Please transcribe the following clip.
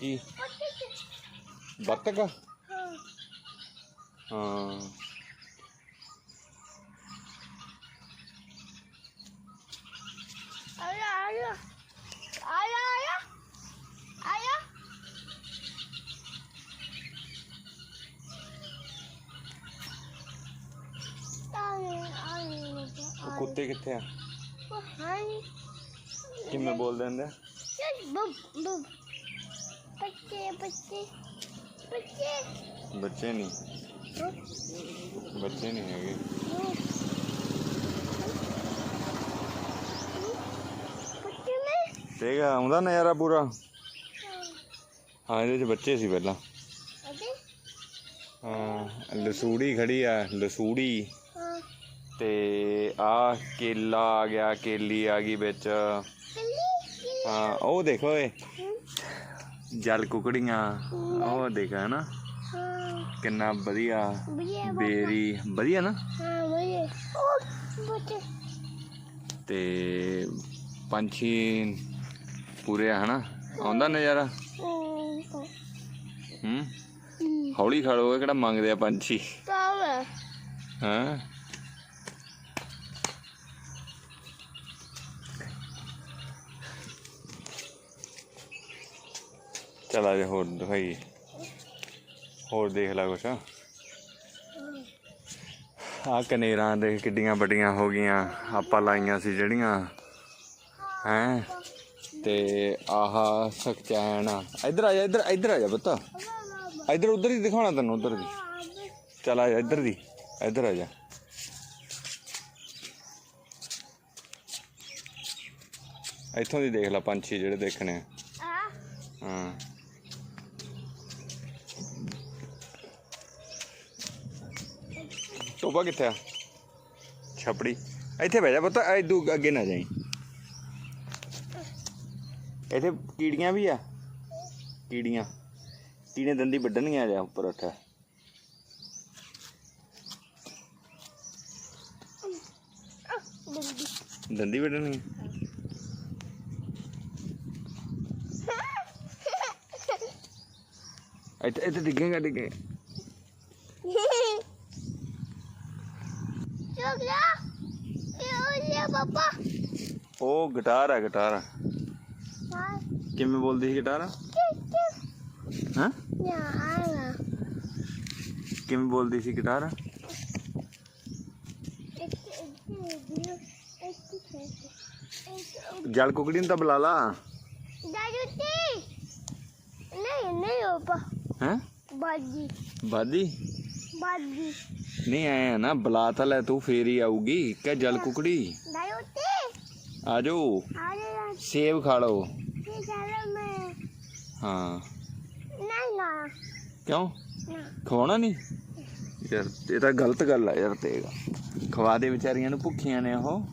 ਕੀ? ਬੱਤਕ ਹਾਂ। ਹਾਂ ਆਇਆ। ਆਇਆ ਆਇਆ। ਆਇਆ। ਆਇਆ ਉਹ ਕੁੱਤੇ ਕਿੱਥੇ ਆ? ਹਾਈ ਕਿਵੇਂ ਬੋਲਦੇ ਹੁੰਦੇ ਆ? ਬੁੱਬ ਬੁੱਬ। ਬੱਚੇ ਬੱਚੇ ਬੱਚੇ। ਬੱਚੇ ਨਹੀਂ। ਬੱਚੇ ਨਹੀਂ ਹੈਗੇ। ਠੀਕ ਆ ਆਉਂਦਾ ਨਜ਼ਾਰਾ ਪੂਰਾ। ਹਾਂ ਇਹਦੇ ਚ ਬੱਚੇ ਸੀ ਪਹਿਲਾਂ। ਹਾਂ ਲਸੂੜੀ ਖੜੀ ਆ ਲਸੂੜੀ। ਤੇ ਆ ਕੇਲਾ ਆ ਗਿਆ ਕੇਲੀ ਆ ਗਈ ਵਿੱਚ। ਹਾਂ ਉਹ ਦੇਖੋ ਏ ਜਲ ਕੁਕੜੀਆਂ ਉਹ ਦੇਖ ਨਾ ਹਾਂ ਕਿੰਨਾ ਵਧੀਆ ਬੇਰੀ ਵਧੀਆ ਨਾ? ਤੇ ਪੰਛੀ ਪੂਰੇ ਹਨਾ? ਆਉਂਦਾ ਨਜ਼ਾਰਾ? ਹੂੰ? ਹੌਲੀ ਖੜੋ ਇਹ ਕਿਹੜਾ ਮੰਗਦੇ ਆ ਪੰਛੀ? ਹਾਂ? ਚਲ ਜਾ ਹੋਰ ਦਿਖਾਈ। ਹੋਰ ਦੇਖ ਲੈ ਕੁਛ। ਆ ਕਨੇਰਾਂ ਦੇ ਕਿੱਡੀਆਂ ਵੱਡੀਆਂ ਹੋ ਗਈਆਂ ਆਪਾਂ ਲਾਈਆਂ ਸੀ ਜਿਹੜੀਆਂ। ਹੈਂ? ਤੇ ਆਹ ਸਕਚੈਨ ਆ। ਇੱਧਰ ਆ ਜਾ ਇੱਧਰ ਇੱਧਰ ਆ ਜਾ ਪੁੱਤ। ਇੱਧਰ ਉਧਰ ਹੀ ਦਿਖਾਉਣਾ ਤੈਨੂੰ ਉਧਰ ਦੀ। ਚਲ ਆ ਜਾ ਇੱਧਰ ਦੀ ਇੱਧਰ ਆ ਜਾ। ਇੱਥੋਂ ਦੀ ਦੇਖ ਲੈ ਪੰਛੀ ਜਿਹੜੇ ਦੇਖਣੇ ਆ। ਹਾਂ। ਟੋਪਾ ਕਿੱਥੇ ਆ? ਛਪੜੀ। ਇੱਥੇ ਬਹਿ ਜਾ ਪੁੱਤ ਇਦੂ ਅੱਗੇ ਨਾ ਜਾਈ। ਇੱਥੇ ਕੀੜੀਆਂ ਵੀ ਆ? ਕੀੜੀਆਂ। ਕੀੜੇ ਦੰਦੀ ਵੱਢਣੀਆਂ ਜਾ ਉੱਪਰ ਉੱਠ ਦੰਦੀ ਦੰਦੀ ਵੱਢਣੀਆਂ ਇੱਥੇ ਇੱਥੇ ਡਿੱਗੇਗਾ ਡਿੱਗੇ ਚੁੱਕ ਜਾ ਇਹ ਲਿਆ ਪਾਪਾ ਉਹ ਗਿਟਾਰ ਆ ਗਿਟਾਰ ਹਾਂ ਕਿਵੇਂ ਬੋਲਦੀ ਸੀ ਗਿਟਾਰ ਕੀ ਕੀ ਹਾਂ ਨਾ ਆਣਾ ਕਿਵੇਂ ਬੋਲਦੀ ਸੀ ਗਿਟਾਰ ਇੱਕ ਇੱਕ ਇੱਕ ਇੱਕ ਜਲ ਕੁਕੜੀ ਨੂੰ ਤਾਂ ਬੁਲਾ ਲਾ ਦਾਦੂ ਤੀ ਨਹੀਂ ਆਇਆ ਨਾ ਬੁਲਾ ਤਾਂ ਲੈ ਤੂੰ ਫੇਰ ਹੀ ਆਊਗੀ। ਕਿ ਜਲ ਕੁਕੜੀ। ਆ ਜਾਓ ਸੇਬ ਖਾ ਲਓ। ਹਾਂ। ਨਹੀਂ ਨਾ। ਕਿਉਂ? ਖਵਾਉਣਾ ਨਹੀਂ? ਯਾਰ ਇਹ ਤਾਂ ਗਲਤ ਗੱਲ ਆ ਯਾਰ ਤੇ ਖਵਾ ਦੇ ਵਿਚਾਰੀਆਂ ਨੂੰ ਭੁੱਖੀਆਂ ਨੇ ਉਹ।